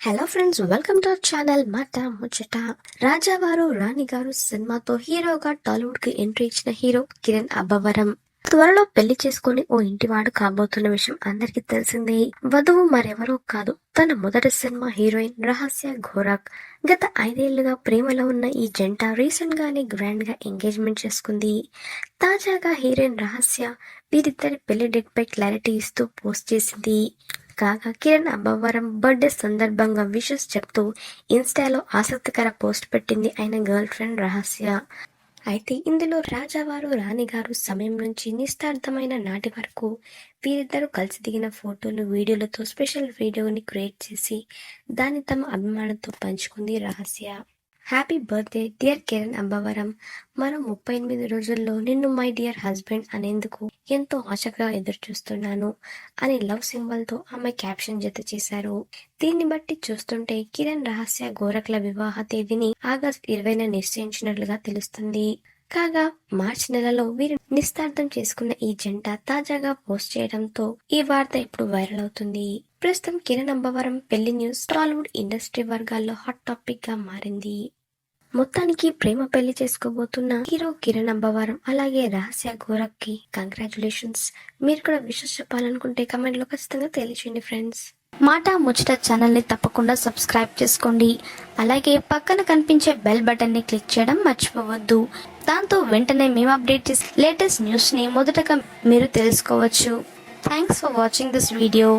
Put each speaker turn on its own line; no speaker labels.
Hello friends welcome to our channel Maata Muchata Rajavaru Rani Garu సినిమాతో హీరోగా టాలీవుడ్కి entry ఇచ్చిన హీరో కిరణ్ అబ్బవరం. త్వరలో పెళ్ళి చేసుకుని ఓ ఇంటివాడు కాబోతున్న విషయం అందరికీ తెలిసిందే. వధువు మరెవరో కాదు తన మొదటి సినిమా హీరోయిన్ రహస్య ఘోరాక్. గత ఐదేళ్ళుగా ప్రేమలో ఉన్న ఈ జంట రీసెంట్ గానే గ్రాండ్గా ఎంగేజ్మెంట్ చేసుకుంది. తాజాగా హీరోయిన్ రహస్య వీరిద్దరి పెళ్ళి డేట్ పై క్లారిటీ ఇస్తూ పోస్ట్ చేసింది. కాగా కిరణ్ అబ్బవరం బర్త్డే సందర్భంగా విషెస్ చెప్తూ ఇన్స్టాలో ఆసక్తికర పోస్ట్ పెట్టింది ఆయన గర్ల్ ఫ్రెండ్ రహస్య. అయితే ఇందులో రాజావారు రాణిగారు సమయం నుంచి నిస్తార్థమైన నాటి వరకు వీరిద్దరూ కలిసి దిగిన ఫోటోలు వీడియోలతో స్పెషల్ వీడియోని క్రియేట్ చేసి దాన్ని తమ అభిమానంతో పంచుకుంది Rahasya. Happy birthday dear Kiran Abbavaram. మరో ముప్పై ఎనిమిది రోజుల్లో నిన్ను మై డియర్ హస్బెండ్ అనేందుకు ఎంతో ఆశగా ఎదురు చూస్తున్నాను అని లవ్ సింబల్తో ఆమె క్యాప్షన్ జత చేశారు. దీన్ని బట్టి చూస్తుంటే కిరణ్ రహస్య గోరఖ్ల వివాహ తేదీని ఆగస్ట్ ఇరవైన నిశ్చయించినట్లుగా తెలుస్తుంది. కాగా మార్చి నెలలో వీరు నిస్తార్థం చేసుకున్న ఈ జంట తాజాగా పోస్ట్ చేయడంతో ఈ వార్త ఇప్పుడు వైరల్ అవుతుంది. ప్రస్తుతం కిరణ్ అంబవరం పెళ్ళి న్యూస్ టాలీవుడ్ ఇండస్ట్రీ వర్గాల్లో హాట్ టాపిక్గా మారింది. మొత్తానికి ప్రేమ పెళ్ళి చేసుకోబోతున్న హీరో కిరణ్ అంబవారం అలాగే రహస్య గోరఖ్కి కంగ్రాచులేషన్స్ మీరు కూడా విషెస్ చెప్పాలనుకుంటే కమెంట్లో ఖచ్చితంగా తెలియచేయండి ఫ్రెండ్స్ మాట ముచ్చట ఛానల్ని తప్పకుండా సబ్స్క్రైబ్ చేసుకోండి. అలాగే పక్కన కనిపించే బెల్ బటన్ని క్లిక్ చేయడం మర్చిపోవద్దు. దాంతో వెంటనే మేము అప్డేట్ చేసే లేటెస్ట్ న్యూస్ని మొదటగా మీరు తెలుసుకోవచ్చు. Thanks for watching this video